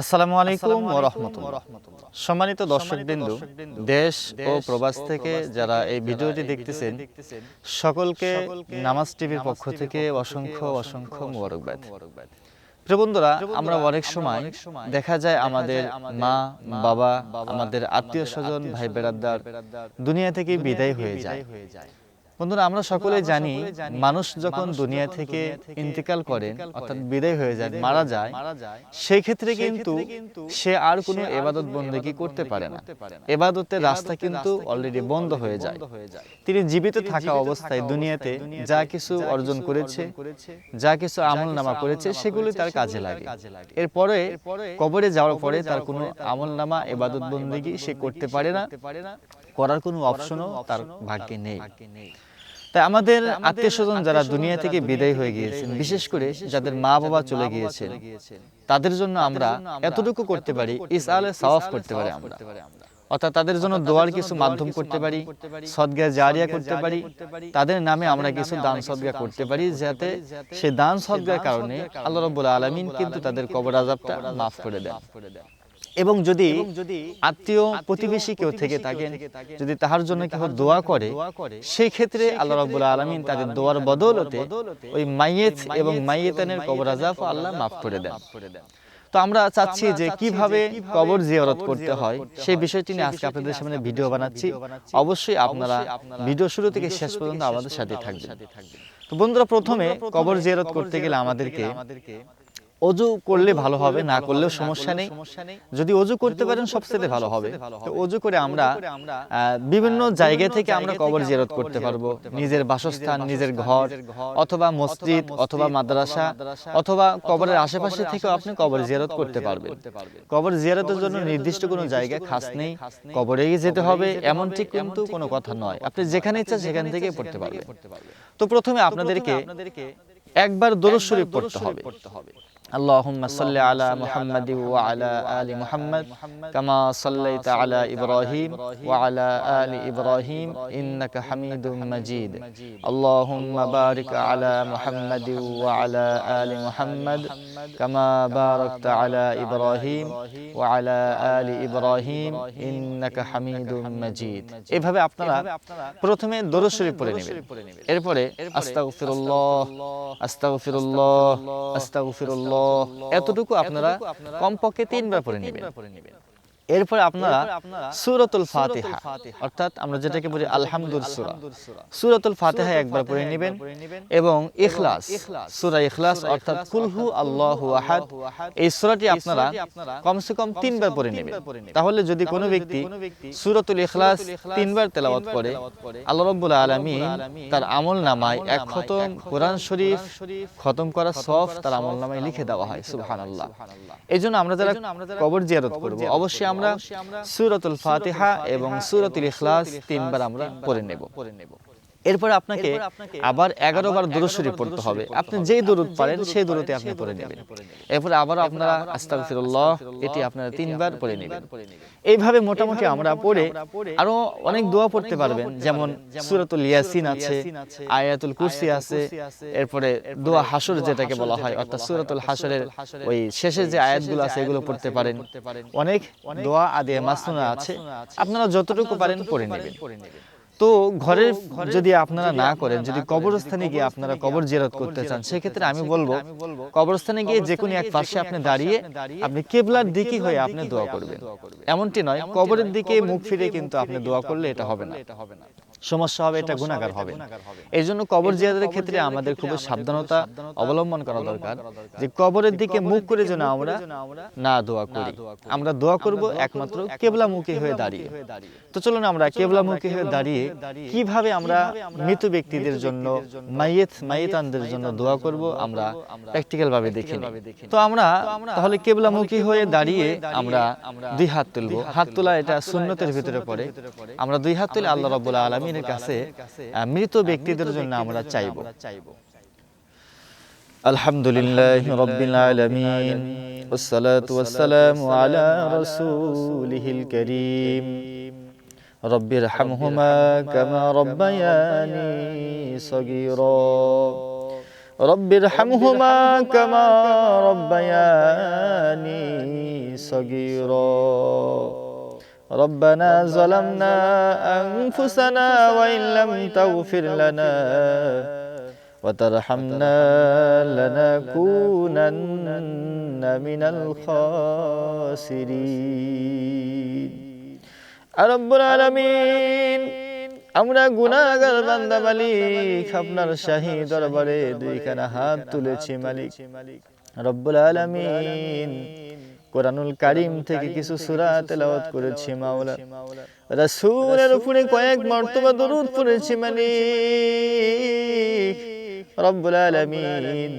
আসসালামু আলাইকুম রহমতুল্লাহ সম্মানিত দর্শকবৃন্দ দেশ ও প্রবাস থেকে যারা এই ভিডিওটি দেখতেছেন সকলকে নামাজ টিভির পক্ষ থেকে অসংখ্য অসংখ্য মোবারকবাদ। প্রিয় বন্ধুরা আমরা অনেক সময় দেখা যায় আমাদের মা বাবা আমাদের আত্মীয় স্বজন ভাই বেড়াদার দুনিয়া থেকে বিদায় হয়ে যায়। বন্ধুরা আমরা সকলে জানি মানুষ যখন দুনিয়া থেকে ইন্তেকাল করেন অর্থাৎ বিদায় হয়ে যায় মারা যায় সেই ক্ষেত্রে কিন্তু সে আর কোনো এবাদত বন্দেগি করতে পারে না। এবাদতের রাস্তা কিন্তু অলরেডি বন্ধ হয়ে যায়। তিনি জীবিত থাকা অবস্থায় দুনিয়াতে যা কিছু অর্জন করেছে যা কিছু আমল নামা করেছে সেগুলি তার কাজে লাগে। এরপরে কবরে যাওয়ার পরে তার কোনো আমল নামা এবাদত বন্দেগি সে করতে পারে না। করার কোনো অপশনও তার ভাগ্যে নেই। তাই আমাদের আত্মীয় স্বজন যারা দুনিয়া থেকে বিদায় হয়ে গিয়েছেন বিশেষ করে যাদের মা বাবা চলে গিয়েছেন তাদের জন্য আমরা এতটুকু করতে পারি ইস আলে সাওয়াফ করতে পারি আমরা। অর্থাৎ তাদের জন্য দোয়ার কিছু মাধ্যম করতে পারি সদগা জারিয়া করতে পারি তাদের নামে আমরা কিছু দান সদগা করতে পারি যাতে সে দান সদগার কারণে আল্লাহ রব্বুল আলমিন কিন্তু তাদের কবর আজাবটা মাফ করে দেন। এবং যদি আত্মীয় প্রতিবেশী কেউ থেকে থাকেন যদি তাহার জন্য কেউ দোয়া করে সেই ক্ষেত্রে আল্লাহ রাব্বুল আলামিন তাদের দোয়ার বদৌলতে ওই মাইয়েত এবং মাইয়েতানের কবর আজাব আল্লাহ মাফ করে দেন। তো আমরা চাচ্ছি যে কীভাবে কবর জিয়ারত করতে হয় সেই বিষয়টি নিয়ে আজকে আপনাদের সামনে ভিডিও বানাচ্ছি। অবশ্যই আপনারা ভিডিও শুরু থেকে শেষ পর্যন্ত আমাদের সাথে থাকবেন। তো বন্ধুরা প্রথমে কবর জিয়ারত করতে গেলে আমাদেরকে অজু করলে ভালো হবে না করলেও সমস্যা নেই। যদি অজু করতে পারেন সবচেয়ে ভালো হবে। তো অজু করে আমরা বিভিন্ন জায়গা থেকে আমরা কবর জিয়ারত করতে পারব। নিজের বাসস্থান নিজের ঘর অথবা মসজিদ অথবা মাদ্রাসা অথবা কবরের আশেপাশে থেকেও আপনি কবর জিয়ারত করতে পারবেন। কবর জিয়ারতের জন্য নির্দিষ্ট কোনো জায়গা খাস নেই। কবরেই যেতে হবে এমনটি কিন্তু কোনো কথা নয়। আপনি যেখানে ইচ্ছা সেখান থেকে পড়তে পারবেন তো প্রথমে আপনাদেরকে একবার দরুদ শরীফ পড়তে হবে اللهم صل على محمد وعلى آل محمد كما صليت على إبراهيم وعلى آل إبراهيم إنك حميد مجيد اللهم بارك على محمد وعلى آل محمد كما باركت على إبراهيم وعلى آل إبراهيم إنك حميد مجيد এভাবে আপনারা প্রথমে দরুদ শরীফ পড়ে নেবেন এরপরে আস্তাগফিরুল্লাহ আস্তাগফিরুল্লাহ আস্তাগফিরুল্লাহ এতটুকু আপনারা কমপক্ষে তিনবার পরে নেবেন। এরপর আপনারা সূরাতুল ফাতিহা অর্থাৎ আমরা যেটাকে বলি আলহামদুল সূরা। সূরাতুল ফাতিহা একবার পড়ে নেবেন এবং ইখলাস সূরা ইখলাস অর্থাৎ কুলহু আল্লাহু আহাদ। এই সূরাটি আপনারা কমসে কম তিনবার পড়ে নেবেন। তাহলে যদি কোনো ব্যক্তি সূরাতুল ইখলাস তিনবার তেলাওয়াত করে আল্লাহ রাব্বুল আলামিন তার আমল নামায় এক খতম কোরআন শরীফ খতম করা সব তার আমল নামায় লিখে দেওয়া হয় সুবহানাল্লাহ। এই জন্য আমরা যারা কবর জিয়ারত করব অবশ্যই আমরা সুরতুল ফাতিহা এবং সুরতুল ইখলাস তিনবার আমরা পড়ে নেব। এরপর আপনাকে আবার এগারো বার দরুদ শরীফ পড়তে হবে। আপনি যেই দরুদ পারেন সেই দরুদে আপনি পড়ে নেবেন। এরপর আবার আপনারা আস্তাগফিরুল্লাহ এটি আপনারা তিনবার পড়ে নেবেন। এইভাবে মোটামুটি আমরা পড়ে আরও অনেক দোয়া পড়তে পারবেন। যেমন সূরাতুল ইয়াসিন আছে আয়াতুল কুরসি আছে এরপরে দোয়া হাসর যেটাকে বলা হয় অর্থাৎ সূরাতুল হাসরের ওই শেষের যে আয়াতগুলো আছে এগুলো পড়তে পারেন। অনেক দোয়া আদি মাসনুনা আছে। আপনারা যতটুকু পারেন পড়ে নেবেন তো ঘরের যদি আপনারা না করেন যদি কবরস্থানে গিয়ে আপনারা কবর জেরত করতে চান সেক্ষেত্রে আমি বলব কবরস্থানে গিয়ে যে কোনো এক পাশে আপনি দাঁড়িয়ে আপনি কেবলার দিকে হয়ে আপনি দোয়া করবেন। এমনটি নয় কবরের দিকে মুখ ফিরে কিন্তু আপনি দোয়া করলে এটা হবে না। সমস্যা হবে এটা গুণাগার হবে এই জন্য কবর জিয়াদের ক্ষেত্রে আমাদের খুব সাবধানতা অবলম্বন করা দরকার। যে কবরের দিকে মুখ করে যেন আমরা না দোয়া করি। আমরা দোয়া করব একমাত্র কেবলা মুখী হয়ে দাঁড়িয়ে। তো চলুন আমরা কেবলা মুখী হয়ে দাঁড়িয়ে কীভাবে আমরা মৃত ব্যক্তিদের জন্য মাইয়েত মাইয়েতানদের জন্য দোয়া করব আমরা প্র্যাকটিক্যাল ভাবে দেখি তো আমরা তাহলে কেবলা মুখী হয়ে দাঁড়িয়ে আমরা দুই হাত তুলবো। হাত তোলা এটা সুন্নতের ভিতরে পড়ে আমরা দুই হাত তুলে আল্লাহ রাব্বুল আলামিনের কাছে আহ, মৃত ব্যক্তিদের জন্য আমরা চাইবো الحمد لله رب العالمين والصلاة والسلام على رسوله الكريم رب ارحمهما كما ربياني صغيرا رب ارحمهما كما ربياني صغيرا ربنا ظلمنا أنفسنا وإن لم تغفر لنا وترحمنا لنكونن من الخاسرين রব্বুল আলামিন আমরা গুনাহগার বান্দা মালিক আপনার শাহী দরবারে দুইখানা হাত তুলেছি মালিক রব্বুল আলামিন কোরআনুল কারিম থেকে কিছু সূরা তেলাওয়াত করেছি মাওলা। রাসূলের উপরে কয়েক মর্তবা দরুদ পড়েছি মালিক রব্বুল আলামিন।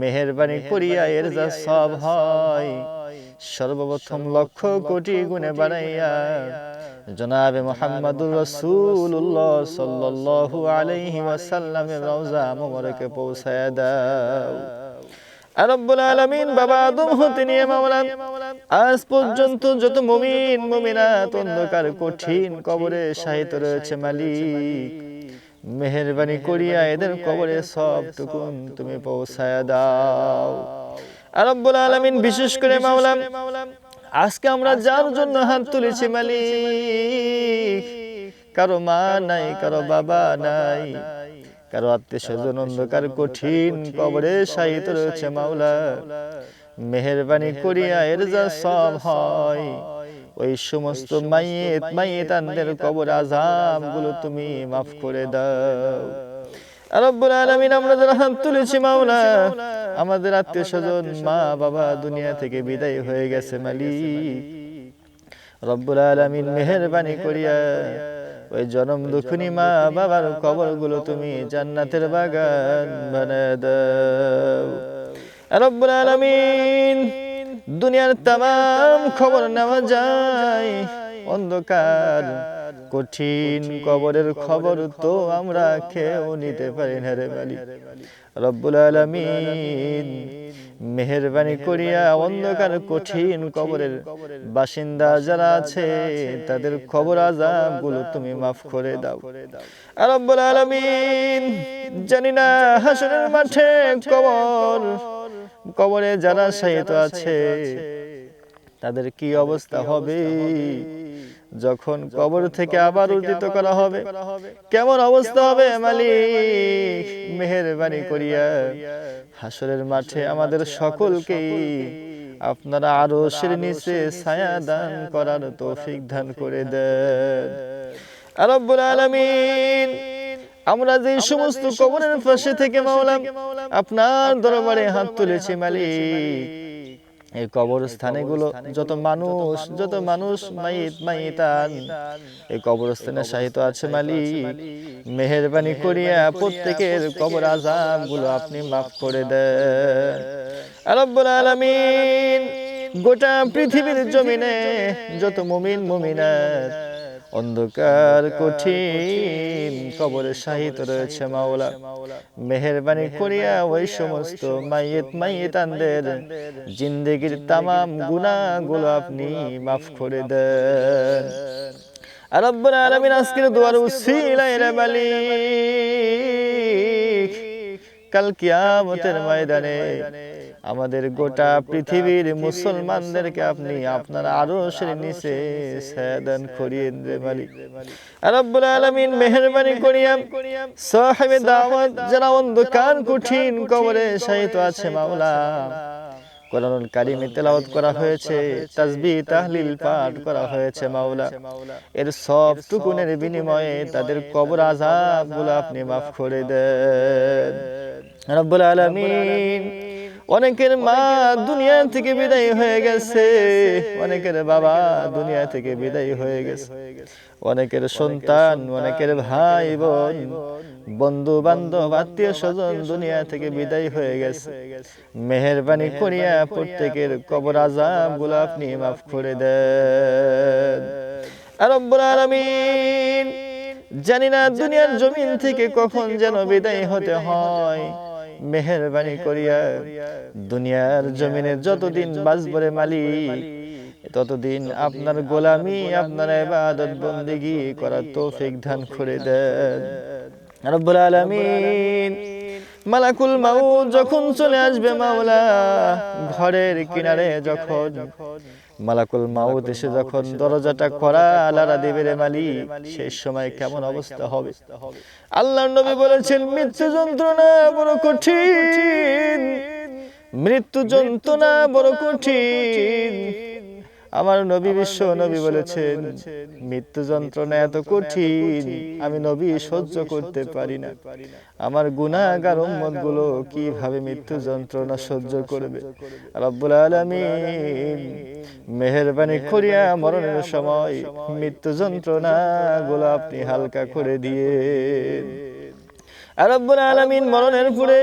মেহেরবানি করিয়া এর যা সব হয়। সর্বপ্রথম লক্ষ কোটি গুণে বাড়াইয়া জনাবে মোহাম্মদুর রসুল্লাহ সাল্লাল্লাহু আলাইহি ওয়াসাল্লামের রওজা মোবারকে পৌঁছায় দাও। রব্বুল আলামিন বাবা আদম হতে নিয়ে মাওলা আজ পর্যন্ত যত মুমিন, মুমিনাত অন্ধকার, কঠিন কবরে শাহিত রয়েছে মালিক। মেহেরবানি করিয়া এদের কবরে সব টুকুন তুমি পৌঁছায় দাও। রব্বুল আলামিন বিশেষ করে মাওলা আজকে আমরা যার জন্য হাত তুলেছি মালিক, কারও মা নাই, কারও বাবা নাই কারও আত্মীয় স্বজন অন্ধকার কঠিন কবরে সাহিত্য রয়েছে মাওলা। মেহেরবানি করিয়া এর যা সব হয়। ওই সমস্ত মাইয়েত মাইয়েতানদের কবর আজামগুলো তুমি মাফ করে দাও। রব্বুল আলামিন আমরা যারা হাত তুলেছি মাওলা আমাদের আত্মীয় স্বজন মা বাবা দুনিয়া থেকে বিদায় হয়ে গেছে মালিক। রব্বুল আলামিন মেহেরবানি করিয়া ওই জনম দুখুনি মা বাবার কবরগুলো তুমি জান্নাতের বাগান বানায় দাও। রব্বুল আলামিন দুনিয়ার তাম খবর নেওয়া যায়। অন্ধকার কঠিন কবরের খবর তো আমরা খেয়েও নিতে পারি না রে মালিক রব্বুল আলামিন মেহেরবানি করিয়া অন্ধকার কঠিন কবরের বাসিন্দা যারা আছে তাদের খবর আজাবগুলো তুমি মাফ করে দাও। আর রব্বুল আলামিন জানি না হাসনের মাঠে কবর কবরে যারা শায়িত আছে তাদের কি অবস্থা হবে? যখন কবর থেকে আবার উদ্দিত করা হবে কেমন অবস্থা হবে মালিক? মেহেরবানি করিয়া হাসরের মাঠে আমাদের সকলকেই আপনারা আরও সের নিচে ছায়া দান করার তৌফিক দান করে দেন রব্বুল আলামিন আমরা যে সমস্ত কবরের পাশে থেকে মাওলা আপনার দরবারে হাত তুলেছি মালিক। এই কবরস্থানে গুলো যত মানুষ যত মানুষ মাইত, মাইতান, এই কবরস্থানে সাহিত্য আছে মালিক। মেহেরবানি করিয়া প্রত্যেকের কবর আজাবগুলো আপনি মাফ করে দেন। রব্বুল আলামিন গোটা পৃথিবীর জমিনে যত মুমিন, মুমিনাত অন্ধকার কঠিন কবরে সাহিত্য রয়েছে মাওলা। মেহেরবানি করিয়া ওই সমস্ত মাইয়েত মাইয়েতানদের জিন্দেগির তামাম গুনাহগুলো আপনি মাফ করে দেন। রব্বুল আলামিন আজকের দুয়ার উসিলায় রে মালিক। কাল কিয়ামতের ময়দানে আমাদের গোটা পৃথিবীর মুসলমানদেরকে আপনি আপনার আরও নিচে সাদান করিয়ে রে মালিক। রব্বুল আলামিন মেহেরবানি করিয়া সাহেবে দাওয়াত যারা অন্ধকার কঠিন কবরে শায়িত আছে মাওলা কোরআনুল কারিমে তেলাওয়াত করা হয়েছে তাসবিহ তাহলিল পাঠ করা হয়েছে মাওলা এর সব টুকুনের বিনিময়ে তাদের কবর আযাবগুলো আপনি মাফ করে দেন। রব্বুল আলামিন অনেকের মা দুনিয়া থেকে বিদায় হয়ে গেছে। অনেকের বাবা দুনিয়া থেকে বিদায় হয়ে গেছে। অনেকের সন্তান অনেকের ভাই বোন বন্ধু বান্ধব আত্মীয় স্বজন দুনিয়া থেকে বিদায় হয়ে গেছে। মেহরবানি করিয়া প্রত্যেকের কবর আজাবগুলো আপনি মাফ করে দেন। আর রব্বুল আলামিন জানি না দুনিয়ার জমিন থেকে কখন যেন বিদায় হতে হয়। মেহরবানি করিয়া দুনিয়ার জমিনে যতদিন বাঁচবরে মালিক ততদিন আপনার গোলামি আপনার ইবাদত বন্দেগি করার তৌফিক দান করে দেন রব্বুল আলামিন মালাকুল মাউত যখন চলে আসবে মাওলা ঘরের কিনারে যখন মালাকুল মাউদ এসে যখন দরজাটা করা আলারা দেবে রে মালি সেই সময় কেমন অবস্থা হবে? আল্লাহ নবী বলেছেন মৃত্যু যন্ত্রণা বড় কঠিন। মৃত্যু যন্ত্রণা বড় কঠিন। আমার নবী বিশ্ব নবী বলেছেন মৃত্যু যন্ত্রণা এত কঠিন আমি নবী সহ্য করতে পারি না। আমার গুনাহগার উম্মতগুলো কীভাবে মৃত্যু যন্ত্রণা সহ্য করবে? রব্বুল আলামিন মেহেরবানি করিয়া মরণের সময় মৃত্যু যন্ত্রণা গুলো আপনি হালকা করে দিয়ে রব্বুল আলামিন মরণের পরে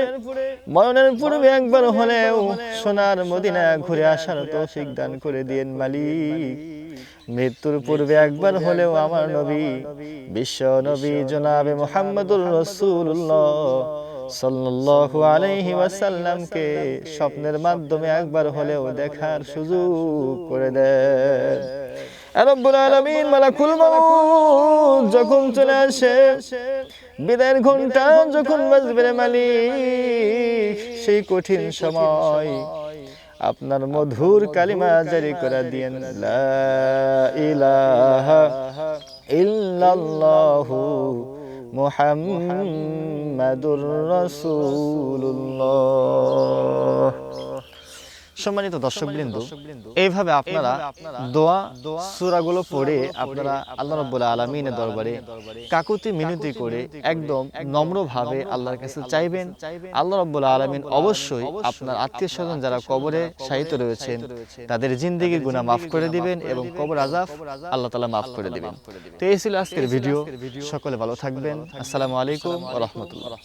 মরণের পূর্বে একবার হলেও সোনার মদিনা ঘুরে আসার তৌফিক দান করে দিয়েন মালিক মৃত্যুর পূর্বে একবার হলেও আমার নবী বিশ্ব নবী জনাবে মোহাম্মদুর রসুল্লাহ সাল্লাল্লাহু আলাইহি ওয়াসাল্লামকে স্বপ্নের মাধ্যমে একবার হলেও দেখার সুযোগ করে দেন। রব্বুল আলামিন মালাকুল মাউত যখন চলে আসে বিদায়ের ঘণ্টা যখন বাজবে মালিক সেই কঠিন সময়। আপনার মধুর কালিমা জারি করে দিয়েন লা ইলাহা ইল্লাল্লাহু মুহাম্মাদুর রাসূলুল্লাহ। সম্মানিত দর্শকবৃন্দ এইভাবে আপনারা দোয়া সূরাগুলো পড়ে আপনারা আল্লাহ রাব্বুল আলামিনের দরবারে কাকুতি মিনতি করে একদম নম্রভাবে আল্লাহর কাছে চাইবেন। আল্লাহ রাব্বুল আলামিন অবশ্যই আপনার আত্মীয় স্বজন যারা কবরে শায়িত রয়েছেন তাদের জিন্দেগির গুনাহ মাফ করে দিবেন এবং কবর আজাফ আল্লাহ তালা মাফ করে দিবেন। তো এই ছিল আজকের ভিডিও। সকলে ভালো থাকবেন। আসসালামু আলাইকুম রাহমাতুল্লাহ।